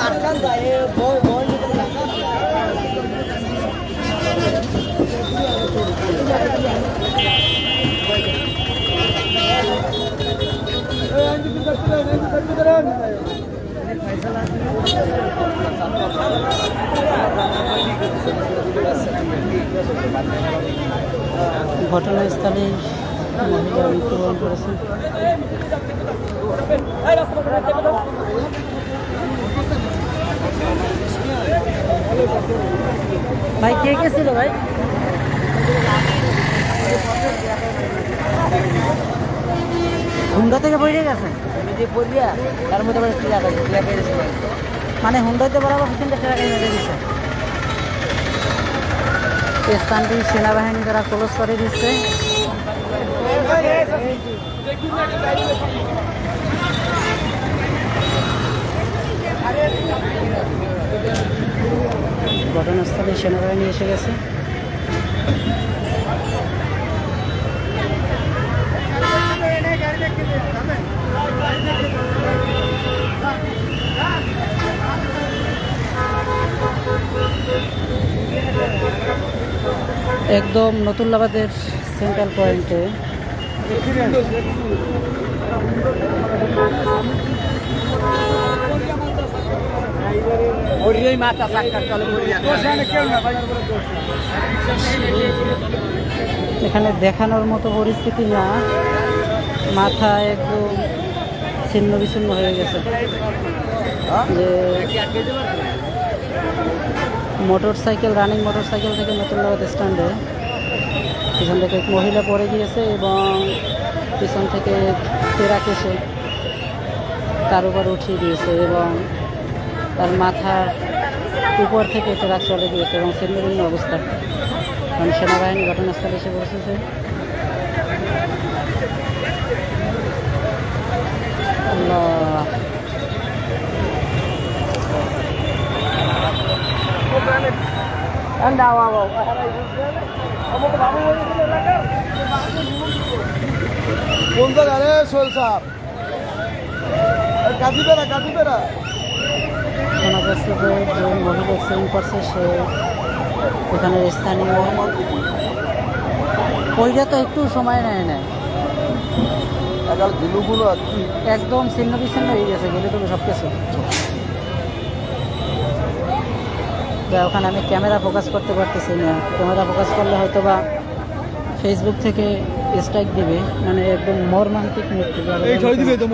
আটকান যায় বই বই ফেসলা ঘটনাস্থলে মহিলা মৃত্যুবরণ করেছেন। ভাই কে কে ছিল ভাই? হুন্ডা থেকে পড়ে গেছে? তার মধ্যে মানে হুন্ডাইতে বরাবর হোসেনটা ট্রাকে মেরে স্থানটি সেনাবাহিনী দ্বারা ক্লোজ করে দিচ্ছে। ঘটনাস্থলে সেনাবাহিনী এসে গেছে। একদম নতুল্লাবাদের সেন্ট্রাল পয়েন্টে এখানে দেখানোর মতো পরিস্থিতি না। মাথা একদম ছিন্ন বিচ্ছিন্ন হয়ে গেছে। যে motor cycle running motor cycle থেকে নতুনবাদ স্ট্যান্ডে পিছন থেকে এক মহিলা পড়ে গিয়েছে এবং পিছন থেকে ট্রাক এসে তার উপর উঠিয়ে দিয়েছে এবং তার মাথার উপর থেকে ট্রাক চলে গিয়েছে এবং ছিন্নভিন্ন অবস্থা। কারণ সেনাবাহিনী ঘটনাস্থলে এসে পৌঁছেছে। আল্লাহ। কোন জায়গা রে সোহেল সাহেব। কাটি বেড়া কাটি বেড়া শোনা যাচ্ছে যে যে মহিলা অ্যাক্সিডেন্ট করছে সে এখানের স্থানীয় ওইটা তো একটু সময় নেয় গিলুগুলো একদম ছিন্ন বিচ্ছিন্ন হয়ে গেছে গেলে তো সব কিছু যা ওখানে আমি ক্যামেরা ফোকাস করতে পারতেছি না। ক্যামেরা ফোকাস করলে হয়তো বা ফেসবুক থেকে স্ট্রাইক দিবে মানে একদম মর্মান্তিক মৃত্যু। এই ছয় দিলে তো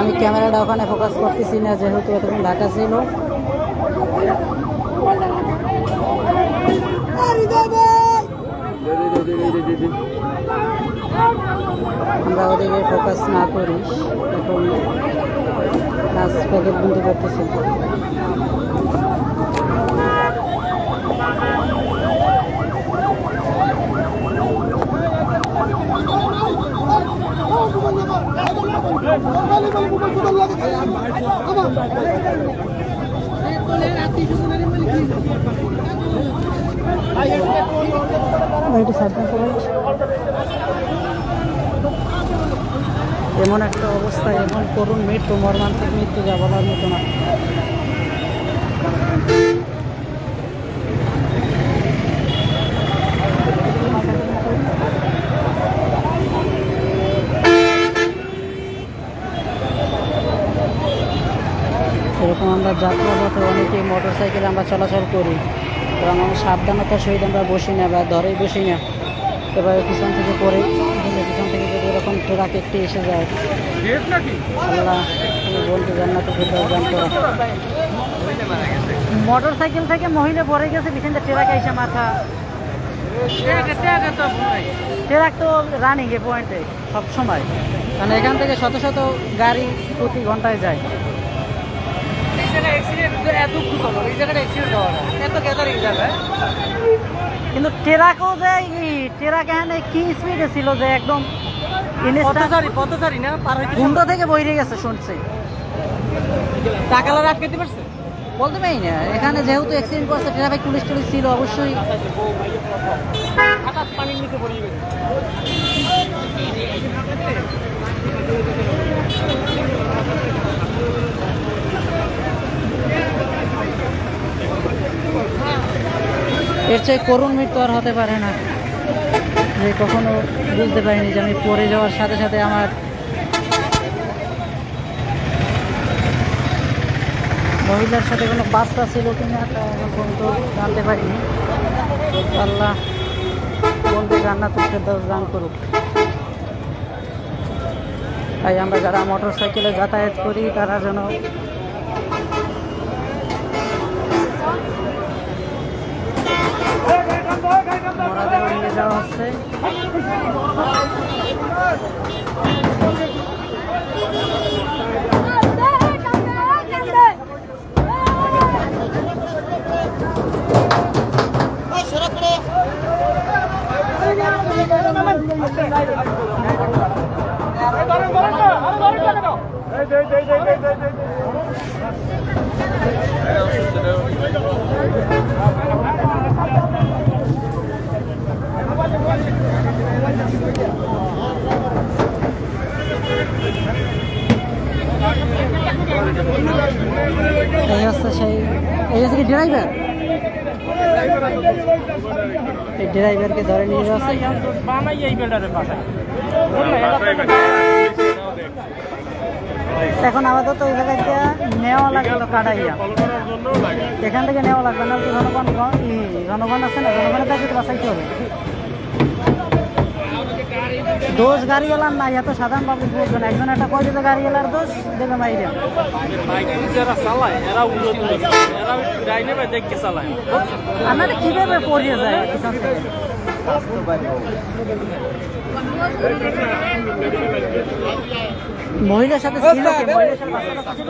আমি ক্যামেরাটা ওখানে ফোকাস করতেছি না যেহেতু এতক্ষণ ঢাকা ছিল। আমরা ওদিকে ফোকাস না করি এখন কাজ প্যাকেট বন্ধু করতেছি। এমন একটা অবস্থা, এমন করুণ মৃত্যু মর্মান্তিক মৃত্যু যা বলার মতো না। এরকম আমরা যাত্রা পথে অনেকেই মোটর সাইকেলে আমরা চলাচল করি। এবং আমি সাবধানতার সহিত আমরা বসি না বা ধরেই বসি না। এবারে পিছন থেকে পড়ে কিন্তু পিছন থেকে যদি এরকম ট্রাক একটি এসে যায় আল্লাহ জান্নাতে ফেরদাউস দান করো মোটর সাইকেল থেকে মহিলা পড়ে গেছে পিছন থেকে ট্রাক এসে মাথা। ট্রাক তো রানিং এ পয়েন্টে সব সময়। কারণ এখান থেকে শত শত গাড়ি প্রতি ঘন্টায় যায়। কিন্তু ট্রাকও যে ট্রাক এখানে কি স্পিডে ছিল যে একদম পথচারী পথচারী না? পার হইতে কুণ্ড থেকে বইরে গেছে শুনছি। টাকালা আটকাতে পারছে? বলতে পারি না। এখানে যেহেতু অ্যাক্সিডেন্ট করছে ট্রাফিক পুলিশ টুলিশ ছিল অবশ্যই। হঠাৎ পানির নিচে পড়ে গেছে এর চেয়ে করুণ মৃত্যু আর হতে পারে না। যে কখনো বুঝতে পারিনি যে আমি পড়ে যাওয়ার সাথে সাথে আমার মহিলার সাথে কোনো বাচ্চা ছিল কিনা তা পর্যন্ত জানতে পারিনি। আল্লাহ বলতে জান্নাত দশ দান করুক। তাই আমরা যারা মোটর সাইকেলে যাতায়াত করি, তারা যেন মরাদেহ নিয়ে যাওয়া হচ্ছে এই হচ্ছে সেই এই হচ্ছে কি ড্রাইভার এই ড্রাইভারকে ধরে নিয়ে এই এখন আপাতত ওই জায়গায় দিয়ে নেওয়া লাগল কাটাইয়া। এখান থেকে নেওয়া লাগবে না জনগণ জনগণ আছে না? জনগণের তো বাঁচাইতে হবে। দোষ গাড়ি গাড়িওয়ালার নাই এত সাধারণ পাবলিক বলবেন একজন একটা কয় দিতে গাড়িওয়ালার দোষ? দেখে বাইরে যারা চালায় এরা উন্নত এরা ডাইনে বাই দেখকে চালায়। আপনারা কীভাবে পড়িয়ে যায়? থেকে মহিলার সাথে ছিল কে? মহিলার সাথে বাচ্চা ছিল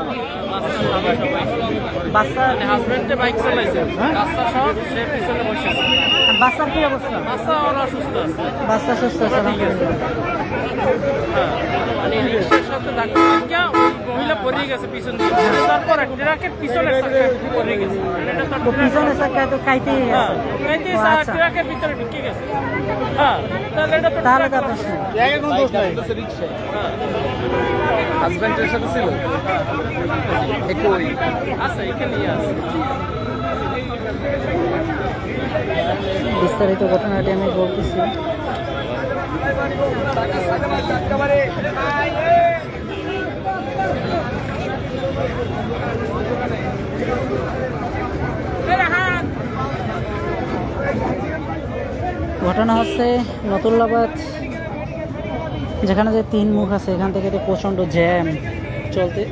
বাচ্চা হাজবেন্ডে বাইক চালাইছে। রাস্তা সব সে পিছনে বসে আছে। বাচ্চার কি অবস্থা? বাচ্চা ওরা অসুস্থ আছে। বাচ্চা সুস্থ আছে হ্যাঁ। মানে রিক্সার সাথে ধাক্কা লাগিয়া ওই মহিলা পড়ে গেছে পিছন দিয়ে। পড়ে যাওয়ার পরে ট্রাকের পিছনে পড়ে গেছে। মানে এটা তো তো পিছনে চাকায় তো খাইতেই হ্যাঁ কাইতে আচ্ছা। ট্রাকের ভিতরে ঢুকে গেছে। হ্যাঁ তাহলে এটা তো তাহলে তো ট্রাক- প্রশ্ন। হ্যাঁ হাজব্যান্ডের সাথে ছিল? একই আছে এখানেই আছে। বিস্তারিত ঘটনাটি আমি বলতেছি। ঘটনা হচ্ছে নতুল্লাবাদ, যেখানে যে তিন মুখ আছে, এখান থেকে তো প্রচণ্ড জ্যাম চলতে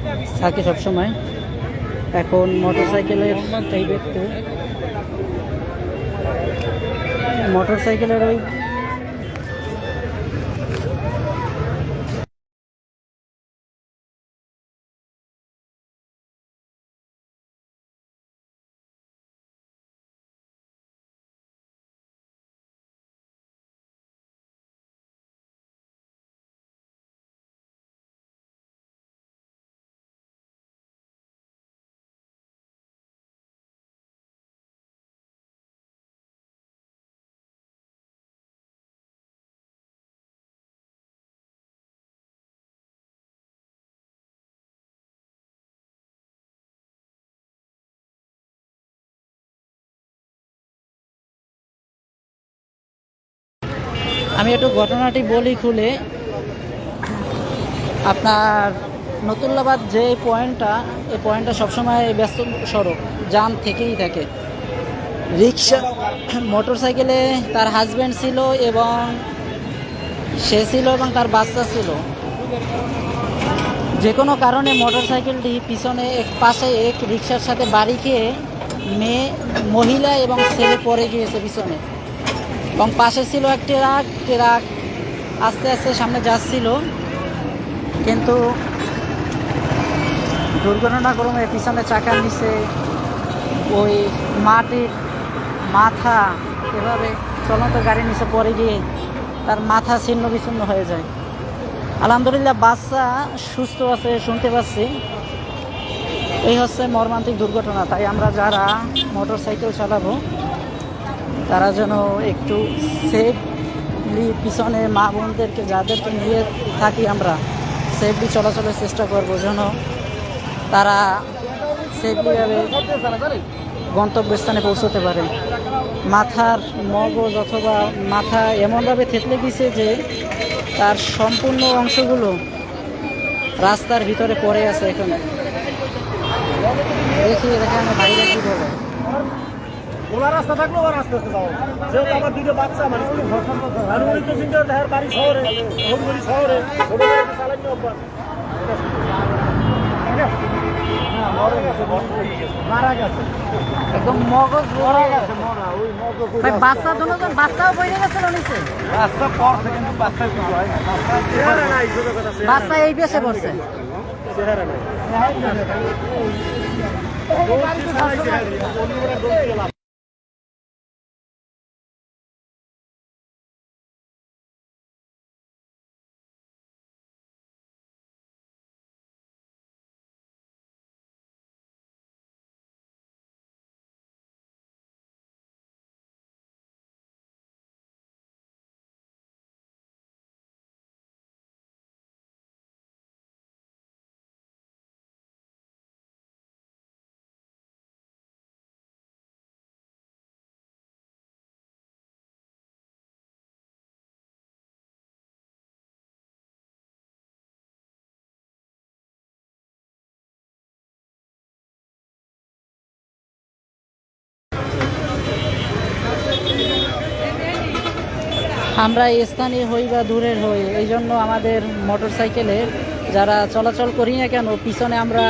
থাকে সবসময়। এখন মোটর সাইকেলের এই ব্যক্তি মোটর সাইকেলের ওই আমি একটু ঘটনাটি বলি খুলে। আপনার নতুল্লাবাদ যে পয়েন্টটা, এই পয়েন্টটা সবসময় ব্যস্ত সড়ক জাম থেকেই থাকে। রিক্সা মোটর সাইকেলে তার হাজব্যান্ড ছিল এবং সে ছিল এবং তার বাচ্চা ছিল। যে কোনো কারণে মোটর সাইকেলটি পিছনে এক পাশে এক রিক্সার সাথে বাড়ি খেয়ে মেয়ে, মহিলা এবং ছেলে পড়ে গিয়েছে পিছনে। এবং পাশে ছিল একটি ট্রাক ট্রাক আস্তে আস্তে সামনে যাচ্ছিল। কিন্তু দুর্ঘটনাক্রমে পিছনে চাকার নিচে ওই মাটির মাথা এভাবে চলন্ত গাড়ির নিচে পড়ে গিয়ে তার মাথা ছিন্ন বিচ্ছিন্ন হয়ে যায়। আলহামদুলিল্লাহ, বাচ্চা সুস্থ আছে, শুনতে পাচ্ছি। এই হচ্ছে মর্মান্তিক দুর্ঘটনা। তাই আমরা যারা মোটর সাইকেল চালাবো, তারা যেন একটু সেফলি পিছনে মা বোনদেরকে যাদেরকে নিয়ে থাকি আমরা সেফলি চলাচলের চেষ্টা করব যেন তারা সেফলিভাবে গন্তব্যস্থানে পৌঁছতে পারে। মাথার মগজ অথবা মাথা এমনভাবে থেতলে দিছে যে তার সম্পূর্ণ অংশগুলো রাস্তার ভিতরে পড়ে আছে এখানে। দেখি এখানে বাইরে কি বলে। ওলা রাস্তা থাকল ওর রাস্তা যাও যেহেতু আমার দুটো বাচ্চা মানে আর উনি তো চিন্তা দেখার বাড়ি শহরে হুড়গুড়ি শহরে ছোট গাড়িতে অভ্যাস। একদম মগজ মারা গেছে মরা ওই মগজ বাচ্চা দুজন বাচ্চাও বইরে গেছিল নিচে? রাস্তা পড়ছে কিন্তু বাচ্চা কিছু হয় না চেহারা নাই বাচ্চা এই পেশে পড়ছে চেহারা নাই। আমরা স্থানীয় হই বা দূরের হই, এই জন্য আমাদের মোটর সাইকেলে যারা চলাচল করি না কেন, পিছনে আমরা,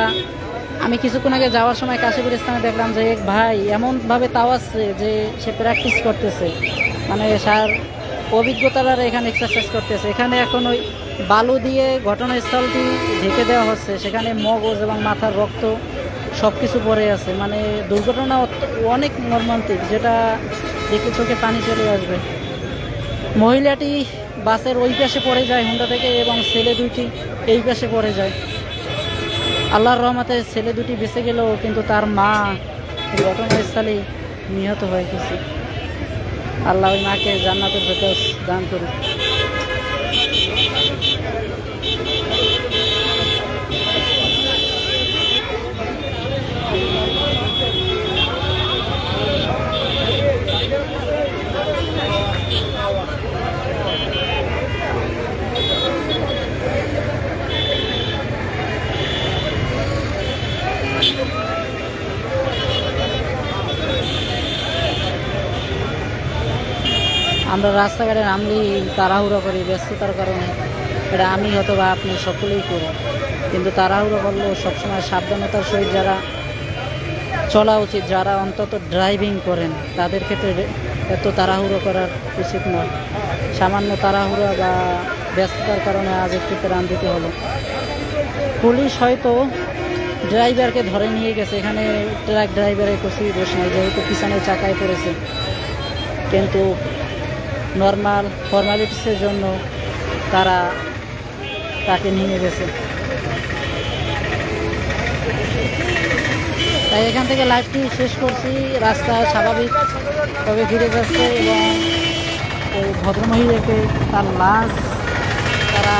আমি কিছুক্ষণ আগে যাওয়ার সময় কাশীপুর স্থানে দেখলাম যে এক ভাই এমনভাবে তাওয়াচ্ছে যে সে প্র্যাকটিস করতেছে। মানে সার অভিজ্ঞতারা এখানে এক্সারসাইজ করতেছে। এখানে এখন ওই বালু দিয়ে ঘটনাস্থলটি ঢেকে দেওয়া হচ্ছে। সেখানে মগজ এবং মাথার রক্ত সব কিছু পড়ে আছে। মানে দুর্ঘটনা অনেক মর্মান্তিক, যেটা দেখে চোখে পানি চলে আসবে। মহিলাটি বাসের ওই পাশে পড়ে যায় হুন্ডা থেকে এবং ছেলে দুইটি এই পাশে পড়ে যায়। আল্লাহর রহমতে ছেলে দুটি বেঁচে গেলেও কিন্তু তার মা ঘটনাস্থলে নিহত হয়ে গেছে। আল্লাহ ওই মাকে জান্নাতের ভেতর দান করুক। আমরা রাস্তাঘাটে নামলেই তাড়াহুড়ো করি, ব্যস্ততার কারণে। এটা আমি হয়তো বা আপনি সকলেই করি। কিন্তু তাড়াহুড়ো করলেও সবসময় সাবধানতার সহিত যারা চলা উচিত, যারা অন্তত ড্রাইভিং করেন, তাদের ক্ষেত্রে এত তাড়াহুড়ো করার উচিত নয়। সামান্য তাড়াহুড়ো বা ব্যস্ততার কারণে আজ একটু প্রাণ দিতে হলো। পুলিশ হয়তো ড্রাইভারকে ধরে নিয়ে গেছে। এখানে ট্রাক ড্রাইভারের কিছুই দোষ নাই, যেহেতু পিছনে চাকায় পড়েছে। কিন্তু নর্মাল ফর্মালিটিসের জন্য তারা তাকে নিয়ে গেছে। তাই এখান থেকে লাইভটি শেষ করছি। রাস্তা স্বাভাবিক, তবে ফিরে যাচ্ছে এবং ওই ভদ্রমহিলাকে তার লাশ তারা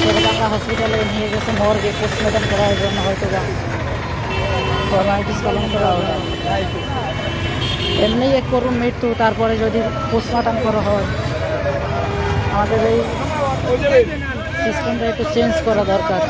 শেরবাংলা হসপিটালে নিয়ে গেছে। মর্গে পোস্টমর্টম করার জন্য হয়তো বা ফর্মালিটিস পালন করা হবে। এমনি এক করুন মৃত্যু, তারপরে যদি পোস্টমর্টম করা হয়। আমাদের এই সিস্টেমটা একটু চেঞ্জ করা দরকার।